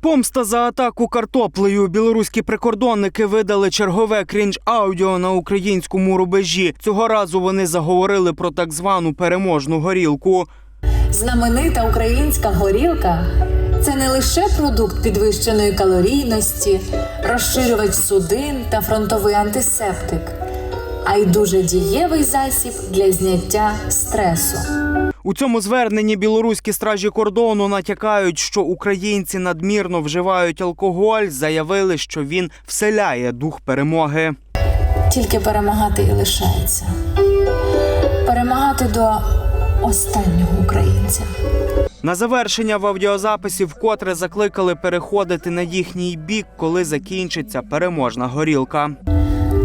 Помста за атаку картоплею. Білоруські прикордонники видали чергове крінж аудіо на українському рубежі. Цього разу вони заговорили про так звану переможну горілку. Знаменита українська горілка це не лише продукт підвищеної калорійності, розширювач судин та фронтовий антисептик, а й дуже дієвий засіб для зняття стресу. У цьому зверненні білоруські стражі кордону натякають, що українці надмірно вживають алкоголь. Заявили, що він вселяє дух перемоги. Тільки перемагати і лишається. Перемагати до останнього українця. На завершення в аудіозаписі вкотре закликали переходити на їхній бік, коли закінчиться переможна горілка.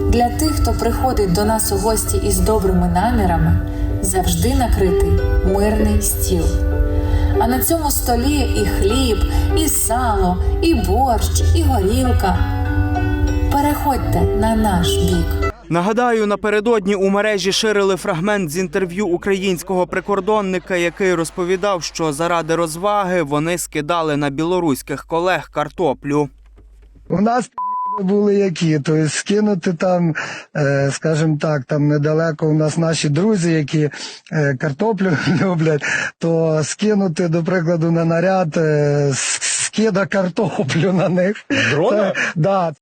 Для тих, хто приходить до нас у гості із добрими намірами, завжди накритий мирний стіл. А на цьому столі і хліб, і сало, і борщ, і горілка. Переходьте на наш бік. Нагадаю, напередодні у мережі ширили фрагмент з інтерв'ю українського прикордонника, який розповідав, що заради розваги вони скидали на білоруських колег картоплю. У нас були які, тобто скинути там, е, скажімо так, там недалеко у нас наші друзі, які е, картоплю люблять, то скинути, до прикладу, на наряд е, скида картоплю на них. Дрона? Це, да,